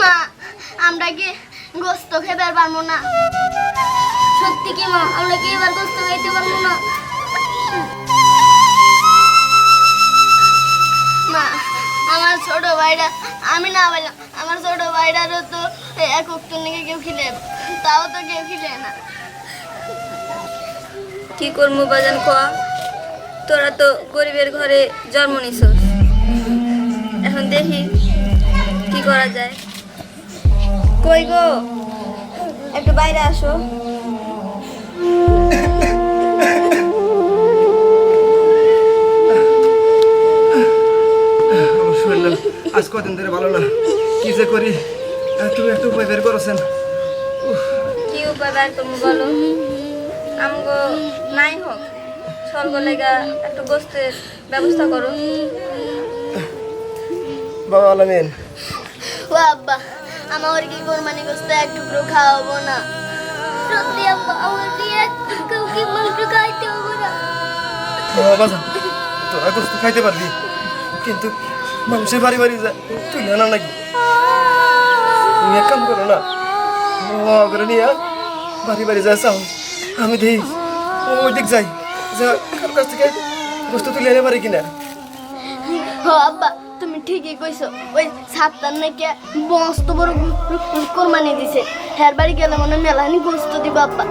মা, আমরা কি গোস্ত খেতে পারব না? সত্যি কি মা, আমরা কি এবার গোস্ত খাইতে পারব না? মা, আমার ছোট ভাইরা, আমি না বললাম, আমার ছোট ভাইরারও তো এক উক্ত নাকি কেউ খিলে, তাও তো কেউ খিলে না। কি করব বাজান কোয়া তোরা তো গরিবের ঘরে জন্ম নিছস। এখন দেখি কি করা যায়। কই গো? একটু বাইরে আসো। আজ কদিন ধরে ভালো না। কি যে করি? তুমি একটু উপায় বের করেছেন। কি উপায় বার করব বলো? আমগো নাই হোক। স্বর্গ লেগা একটু গোস্তের ব্যবস্থা করো। বাবা আলামিন। ও আব্বা। আমার কি কোরবানি গোস্ত এক টুকরো খাওয়াবো না? সত্যি আব্বা আমার কি এক টুকরো কি মাংস খাইতে হব না? বাবা তোরা গোস্ত খাইতে পারবি কিন্তু মানুষের বাড়ি বাড়ি যা তুই না নাকি তুমি এক কাম করো না বাবা করে নিয়ে বাড়ি বাড়ি যা চাও আমি দেই ওই দিক যাই যা কার কাছ থেকে গোস্ত তুলে এনে পারি কিনা? আব্বা তুমি ঠিকই কইছো। ওই সাতটার নাকি মস্ত বড় কোরবানি দিছে। হের বাড়ি গেলে মনে মেলানি গোস্ত দিব, আব্বা।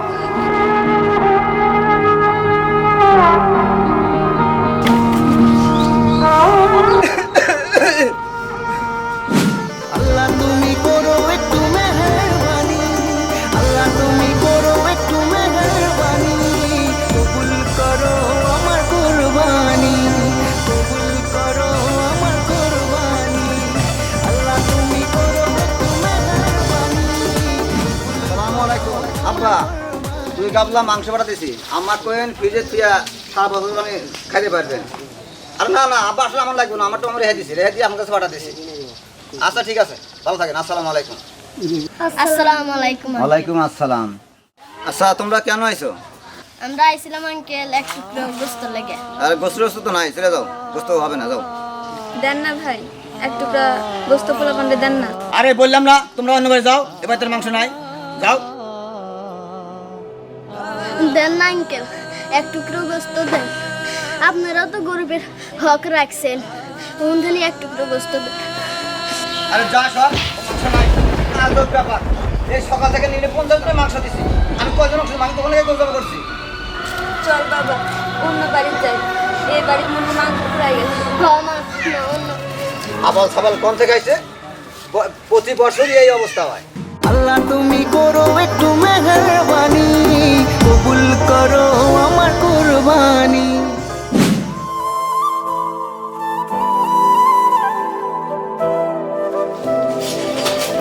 আলাইকুম। আব্বা দুই গাবলা মাংস আমার কোয়েন ফ্রিজে থুয়া সারা বছর মানে খাইতে পারবেন। আর না না আব্বা আসলে আমার লাগবে না আমারটা আমার দিছি দিয়ে আমার কাছে আচ্ছা ঠিক আছে ভালো থাকেন আসসালামু আলাইকুম। আসসালামু আলাইকুম ওয়ালাইকুম আসসালাম। আচ্ছা তোমরা কেন আইছো? আমরা আইছিলাম আঙ্কেল এক টুকরো গোস্ত লাগে। আর গোস্ত তো নাই চলে যাও গোস্ত হবে না যাও। দেন না ভাই এক টুকরা গোস্ত পোলা পান্ডে দেন না। আরে বললাম না তোমরা অন্য যাও এবার তোর মাংস নাই। যাও। দেন না আঙ্কেল। এক টুকরো গোস্ত দেন। আপনারা তো গরিবের হক রাখছেন। উনধানি এক টুকরো গোস্ত দেন। আরে যা সব মাংস নাই। আজব ব্যাপার। এই সকাল থেকে নিলে পঞ্চাশ করে মাংস দিছি। আমি কয়জন মাংস মাংস দোকানে গিয়ে করছি? চল বাবা অন্য বাড়ি যাই। এই বাড়ি মধ্যে মাংস ফুরাই গেছে। আবাল সাবাল কোন থেকে আইছে? প্রতি বছরই এই অবস্থা হয়। আল্লাহ তুমি করো একটু মেহরবানি, কবুল করো আমার কুরবানি।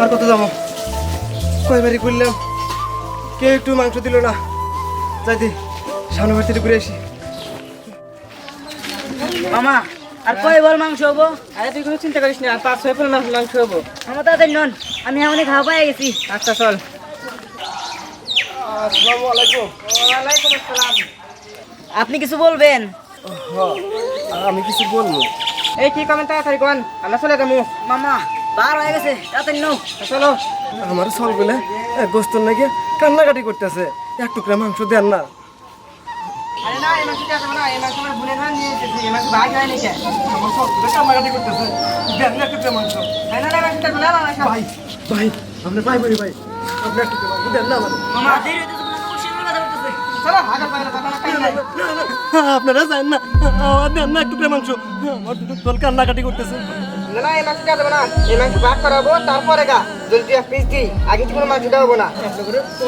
আর কত যাব কয়বারই করলাম কেউ একটু মাংস দিল না। যাইতে সামনে বাড়ি ঘুরে আসি। মামা আর কয় বল মাংস হব? আরে তুই কোনো চিন্তা করিস না পাঁচ ছয় মাংস হব। আমার তাড়াতাড়ি নন আমি এমনই খাওয়া পাই গেছি। আচ্ছা চল। আসসালামু আলাইকুম। ওয়ালাইকুম আসসালাম। আপনি কিছু বলবেন? হ্যাঁ, আমি কিছু বলব। এই কি কমেন্ট তাড়াতাড়ি কোন আমরা চলে যাব। মামা বার হয়ে গেছে তাড়াতাড়ি নাও। চলো। আমার সল বলে গোস্ত নাকি কান্নাকাটি করতেছে। এক টুকরা মাংস দেন না। আরে না এই মাংস না এই মাংস আমার নিয়ে এসেছি এই মাংস নাকি? করতেছে। দেন না এক টুকরা মাংস না না না মাংস দেবো না না না ভাই ভাই আপনি ভাই ভাই ভাই। আপনি এক মাংস দেন না আমার মামা দেরি হইতেছে আপনারা জানেন না। দেন না মাংস দুটো দল কান্নাকাটি করতেছে। না না এই মাংস দেওয়া না। এই মাংস ভাগ করাবো তারপরে গা। যদি তুই পিস দিই আগে কোনো মাংস দেওয়া হব না।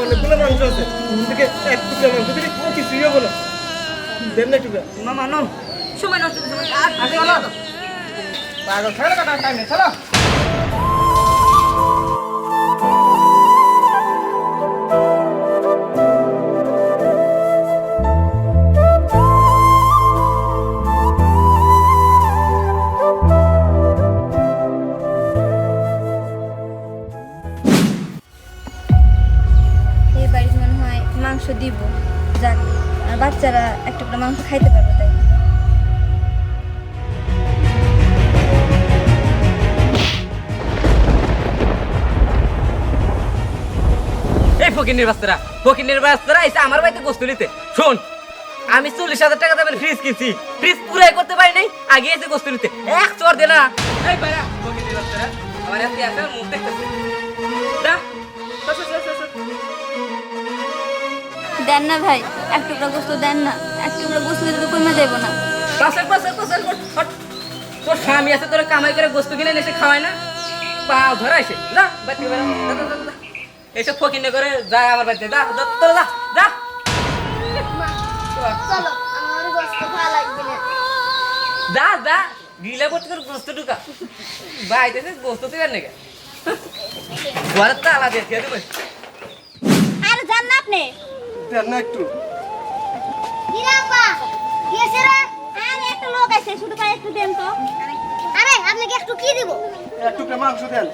অনেকগুলো মাংস আছে। থেকে এক টুকরা মাংস দিলে কিছুই হব না। দেন না টুকরা মামা নো সময় নষ্ট করতে পাগল ছেড়ে কথা টাইম চলো। আমরা মাংস খাইতে পারব তাই। এই ফকিনের বাস্তারা ফকিনের এসে আমার বাড়িতে গোস শোন, আমি চল্লিশ হাজার টাকা দামের ফ্রিজ কিনছি। ফ্রিজ পুরাই করতে পারি নাই, আগে এসে গোস এক চর দে না। আমার মুখ দেখতেছে। দেন না ভাই এক টুকরা গোস্ত দেন না এক টুকরা গোস্ত দিলে তো কমে যাব না। পাশে পাশে পাশে হট, হট। তোর স্বামী আছে তোর কামাই করে গোস্ত কিনে এসে খাওয়ায় না? পা ধরা এসে যা যা। এইসব ফকিনে করে যা আমার বাড়িতে যা যা, তোরা যা যা। চলো আমার গোস্ত খাওয়া লাগবে না। যা যা গিলা করতে করে গোস্ত ঢুকা। বাইতেছে গোস্ত থেকে নাকি ঘরের তালা দিয়ে দিয়ে দেবে। আর জান না আপনি। দেন না একটু। এক টুকরা মাংস দেন।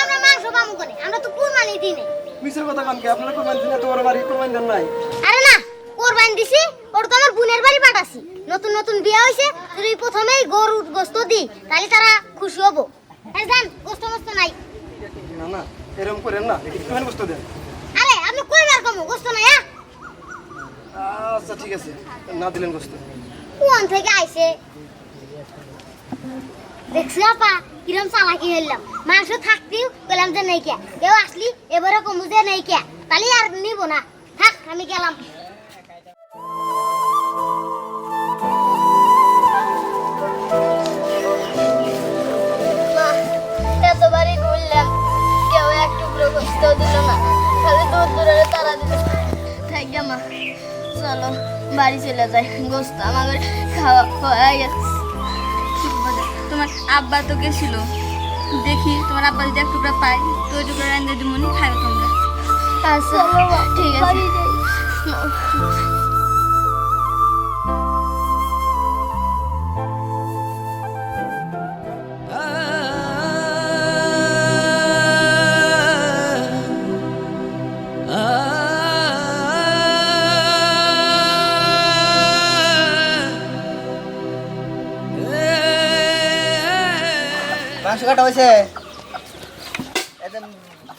আমরা মাংস পাবো করে আমরা তো কুরবানি দিই নাই। মিছের কথা কানকে আপনারা কোরবানি দিন তোমার বাড়ি কোরবানি দেন নাই। আরে না কোরবানি দিছি ওর তো আমার বোনের বাড়ি পাঠাছি। নতুন নতুন বিয়ে হয়েছে যদি প্রথমেই গরুর গোস্ত দিই তাহলে তারা খুশি হব। আরে জান গোস্ত মোস্ত নাই। না না এরকম করেন না একটুখানি বস্তু দেন। আরে আপনি কইবার কমো? গোস্ত নাই হ্যাঁ আচ্ছা ঠিক আছে। না দিলেন বস্তু কোন থেকে আইছে? দেখছি আপা, কিরম চালাকি মাংস কইলাম যে নাইকিয়া। কেউ আসলি এবারে কমু যে নাইকিয়া। তাহলে আর নিব না। থাক, আমি গেলাম। চলো বাড়ি চলে যাই। গোস্ত আমাদের খাওয়া হয়ে গেছে। তোমার আব্বা তো গেছিল। দেখি তোমার আব্বা যদি এক টুকরা পাই তো ওই টুকরা রান্না দিমনি খাবে তোমরা। আচ্ছা ঠিক আছে। মাংস কাটা হয়েছে।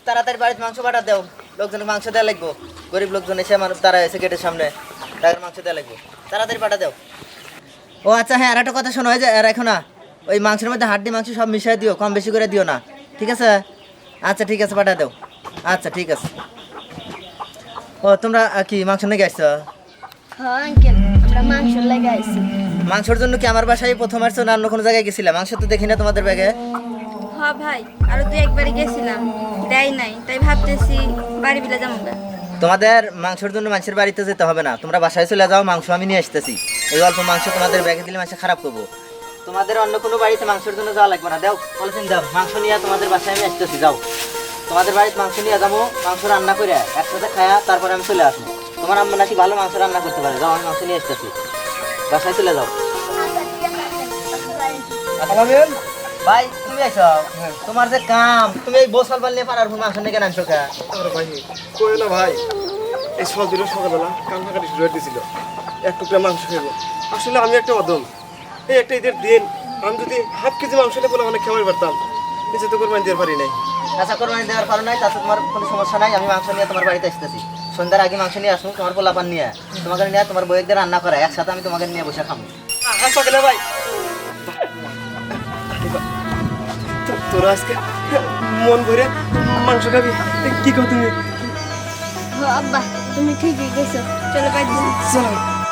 তাড়াতাড়ি বাড়িতে মাংস কাটা দেও। লোকজনকে মাংস দেওয়া লাগবো। গরিব লোকজন এসে আমার তারা এসে গেটের সামনে তাদের মাংস দেওয়া লাগবো। তাড়াতাড়ি পাঠা দেও। ও আচ্ছা হ্যাঁ আর একটা কথা শোনো যে রাখো না ওই মাংসের মধ্যে হাড্ডি মাংস সব মিশিয়ে দিও কম বেশি করে দিও না। ঠিক আছে? আচ্ছা ঠিক আছে পাঠা দেও। আচ্ছা ঠিক আছে। ও তোমরা কি মাংস নিয়ে আসছো হ্যাঁ মাংসের জন্য কি আমার বাসায় প্রথম আসছো না অন্য কোনো জায়গায় গেছিলাম মাংস তো দেখি না তোমাদের ব্যাগে। ভাই আরও দুই একবারই গেছিলাম। দেয় নাই তাই ভাবতেছি বাড়ি বিলা যাব তোমাদের মাংসের জন্য মানুষের বাড়িতে যেতে হবে না। তোমরা বাসায় চলে যাও মাংস আমি নিয়ে আসতেছি। এই অল্প মাংস তোমাদের ব্যাগে দিলে মাংস খারাপ করব। তোমাদের অন্য কোনো বাড়িতে মাংসের জন্য যাওয়া লাগবে না। দাও বলেছেন যাও। মাংস নিয়ে তোমাদের বাসায় আমি আসতেছি যাও। তোমাদের বাড়িতে মাংস নিয়ে যাব মাংস রান্না করে একসাথে খায়া তারপরে আমি চলে আসব। তোমার আম্মা নাকি ভালো মাংস রান্না করতে পারে। যাও আমি মাংস নিয়ে আসতেছি। বাসায় চলে যাও। ভাই। তুমি আইছো তোমার যে কাম তুমি এই বসাল পারলে পারার মাংস নিয়ে কেন আনছো কা ভাই কই না ভাই? এই সব দিন সকালবেলা কান্না কাটি শুরু হয়ে এক টুকরা মাংস খাইবো আসলে আমি একটা অদম এই একটা ঈদের দিন আমি যদি হাফ কেজি মাংস নিয়ে বলে অনেক খাবার পারতাম নিজে তো কোরবানি দিতে পারি নাই। আচ্ছা কোরবানি দেওয়ার কারণ নাই তাতে তোমার কোনো সমস্যা নাই। আমি মাংস নিয়ে তোমার বাড়িতে আসতেছি। সন্ধ্যার আগে মাংস নিয়ে আসুন তোমার পোলাপান নিয়ে। তোমাকে নিয়ে তোমার বইয়ের রান্না করা একসাথে আমি তোমাকে নিয়ে বসে খাব। আচ্ছা গেলে ভাই। তোরা আজকে মন ভরে মাংস খাবি? কি কো তুমি? আব্বা তুমি ঠিকই গেছো চলো বাড়ি চলো।